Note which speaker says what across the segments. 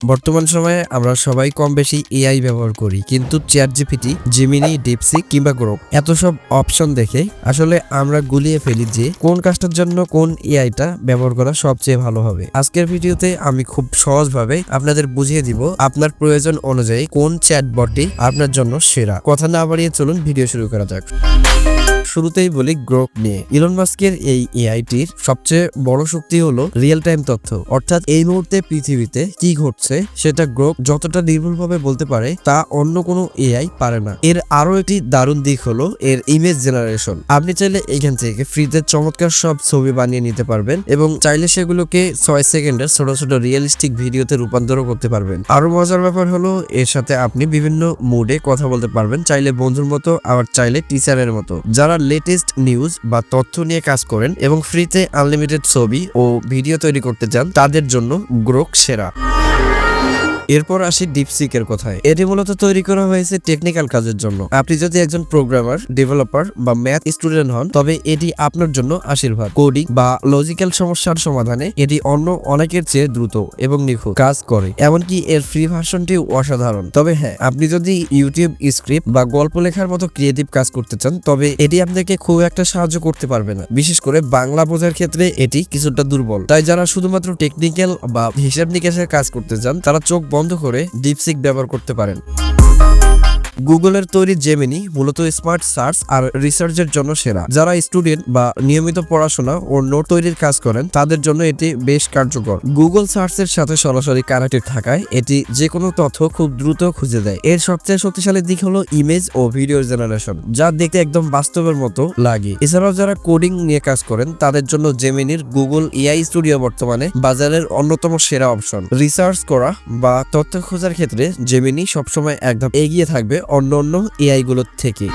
Speaker 1: বর্তমান সময়ে আমরা সবাই কম বেশি এআই ব্যবহার করি, কিন্তু চ্যাট জিপিটি জিমিনি ডিপসি কিংবা গ্রোপ এত সব অপশন দেখে আসলে আমরা গুলিয়ে ফেলি যে কোন কাজটার জন্য কোন এআইটা ব্যবহার করা সবচেয়ে ভালো হবে। আজকের ভিডিওতে আমি খুব সহজভাবে আপনাদের বুঝিয়ে দিব আপনার প্রয়োজন অনুযায়ী কোন চ্যাট বটটি আপনার জন্য সেরা। কথা না বাড়িয়ে চলুন, ভিডিও শুরু করা যাক। শুরুতেই বলি গ্রোক নিয়ে। ইলন মাস্কের এই এআইটির সবচেয়ে বড় শক্তি হলো রিয়েল টাইম তথ্য। অর্থাৎ এই মুহূর্তে পৃথিবীতে কি ঘটছে সেটা গ্রোক যতটা নির্ভুলভাবে বলতে পারে তা অন্য কোনো এআই পারে না। এর আরও একটি দারুণ দিক হলো এর ইমেজ জেনারেশন আপনি চাইলে এখান থেকে ফ্রিতে চমৎকার সব ছবি বানিয়ে নিতে পারবেন এবং চাইলে সেগুলোকে ছয় সেকেন্ডের ছোট ছোট রিয়েলিস্টিক ভিডিওতে রূপান্তর করতে পারবেন। আরও মজার ব্যাপার হলো এর সাথে আপনি বিভিন্ন মুডে কথা বলতে পারবেন, চাইলে বন্ধুর মতো আবার চাইলে টিচারের মতো। যারা লেটেস্ট নিউজ বা তথ্য নিয়ে কাজ করেন এবং ফ্রিতে আনলিমিটেড ছবি ও ভিডিও তৈরি করতে চান তাদের জন্য গ্রোক সেরা। এরপর আসি ডিপসিকের কথায়। এটি মূলত তৈরি করা হয়েছে টেকনিক্যাল কাজের জন্য। আপনি যদি একজন প্রোগ্রামার ডেভেলপার বা ম্যাথ স্টুডেন্ট হন, তবে এটি আপনার জন্য আশীর্বাদ। কোডিং বা লজিক্যাল সমস্যার সমাধানে এটি অন্য অনেকের চেয়ে দ্রুত এবং নিখুঁত কাজ করে। এমনকি এর ফ্রি ভার্সনটি অসাধারণ। তবে হ্যাঁ আপনি যদি ইউটিউব স্ক্রিপ্ট বা গল্প লেখার মতো ক্রিয়েটিভ কাজ করতে চান, তবে এটি আপনাকে খুব একটা সাহায্য করতে পারবে না। বিশেষ করে বাংলা বোঝার ক্ষেত্রে এটি কিছুটা দুর্বল। তাই যারা শুধুমাত্র টেকনিক্যাল বা হিসাব নিকাশের কাজ করতে চান, তারা চোখ বন্ধ করে ডিপসিক ব্যবহার করতে পারেন। গুগলের তৈরি জেমিনি মূলত স্মার্ট সার্চ আর রিসার্চের জন্য সেরা। যারা স্টুডেন্ট বা নিয়মিত পড়াশোনা ও নোট তৈরির কাজ করেন, তাদের জন্য এটি বেশ কার্যকর। গুগল সার্চের সাথে সরাসরি কানেক্টেড থাকায় এটি যে কোনো তথ্য খুব দ্রুত খুঁজে দেয়। এর সবচেয়ে শক্তিশালী দিক হলো ইমেজ ও ভিডিও জেনারেশন যা দেখতে একদম বাস্তবের মতো লাগে। এছাড়াও যারা কোডিং নিয়ে কাজ করেন, তাদের জন্য জেমিনির গুগল এআই স্টুডিও বর্তমানে বাজারের অন্যতম সেরা অপশন রিসার্চ করা বা তথ্য খোঁজার ক্ষেত্রে জেমিনি সবসময় একদম এগিয়ে থাকবে অন্য অন্য এআইগুলোর থেকে।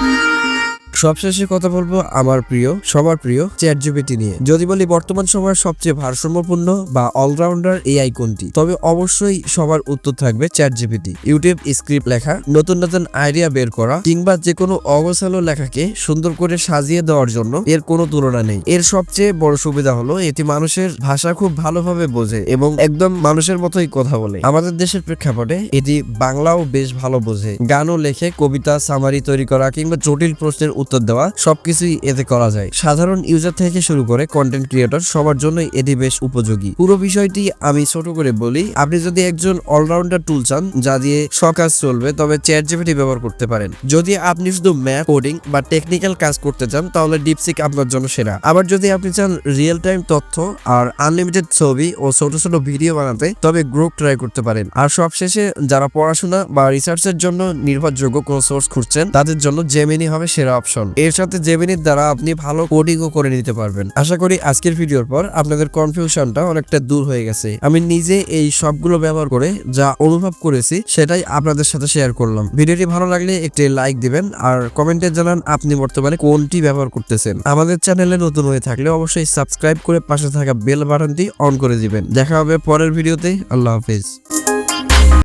Speaker 1: সবশেষে কথা বলব আমার প্রিয়, সবার প্রিয় চ্যাট জিপিটি নিয়ে। যদি বলি বর্তমান সময়ের সবচেয়ে ভারসাম্যপূর্ণ বা অলরাউন্ডার এআই কোনটি? তবে অবশ্যই সবার উত্তর থাকবে চ্যাট জিপিটি ইউটিউব স্ক্রিপ্ট লেখা, নতুন নতুন আইডিয়া বের করা, কিংবা যে কোনো অগোছালো লেখাকে সুন্দর করে সাজিয়ে দেওয়ার জন্য এর কোনো তুলনা নেই। এর সবচেয়ে বড় সুবিধা হলো এটি মানুষের ভাষা খুব ভালোভাবে বোঝে এবং একদম মানুষের মতোই কথা বলে। আমাদের দেশের প্রেক্ষাপটে এটি বাংলাও বেশ ভালো বোঝে। গানও লেখে, কবিতা সামারি তৈরি করা, কিংবা জটিল প্রশ্নের উত্তর দেওয়া সবকিছুই এতে করা যায়। সাধারণ ইউজার থেকে শুরু করে কন্টেন্ট ক্রিয়েটর সবার জন্যই এটি বেশ উপযোগী। পুরো বিষয়টি আমি ছোট করে বলি, আপনি যদি একজন অলরাউন্ডার টুল চান, যা দিয়ে সব কাজ চলবে, তবে চ্যাট জিপিটি ব্যবহার করতে পারেন। যদি আপনি শুধু ম্যাথ কোডিং বা টেকনিক্যাল কাজ করতে চান, তাহলে ডিপসিক আপনার জন্য সেরা। আবার যদি আপনি চান রিয়েল টাইম তথ্য আর আনলিমিটেড ছবি ও ছোট ছোট ভিডিও বানাতে, তবে গ্রুপ ট্রাই করতে পারেন। আর সবশেষে, যারা পড়াশোনা বা রিসার্চের জন্য নির্ভরযোগ্য কোনো সোর্স খুঁজছেন, তাদের জন্য জেমিনি হবে সেরা অপশন এর সাথে জেমিনির দ্বারা আপনি ভালো কোডিংও করে নিতে পারবেন। আশা করি আজকের ভিডিওর পর আপনাদের কনফিউশনটা অনেকটা দূর হয়ে গেছে। আমি নিজে এই সবগুলো ব্যবহার করে যা অনুভব করেছি সেটাই আপনাদের সাথে শেয়ার করলাম। ভিডিওটি ভালো লাগলে একটি লাইক দিবেন আর কমেন্টে জানান আপনি বর্তমানে কোনটি ব্যবহার করতেছেন। আমাদের চ্যানেলে নতুন হয়ে থাকলে অবশ্যই সাবস্ক্রাইব করে পাশে থাকা বেল বাটনটি অন করে দিবেন। দেখা হবে পরের ভিডিওতে। আল্লাহ হাফিজ।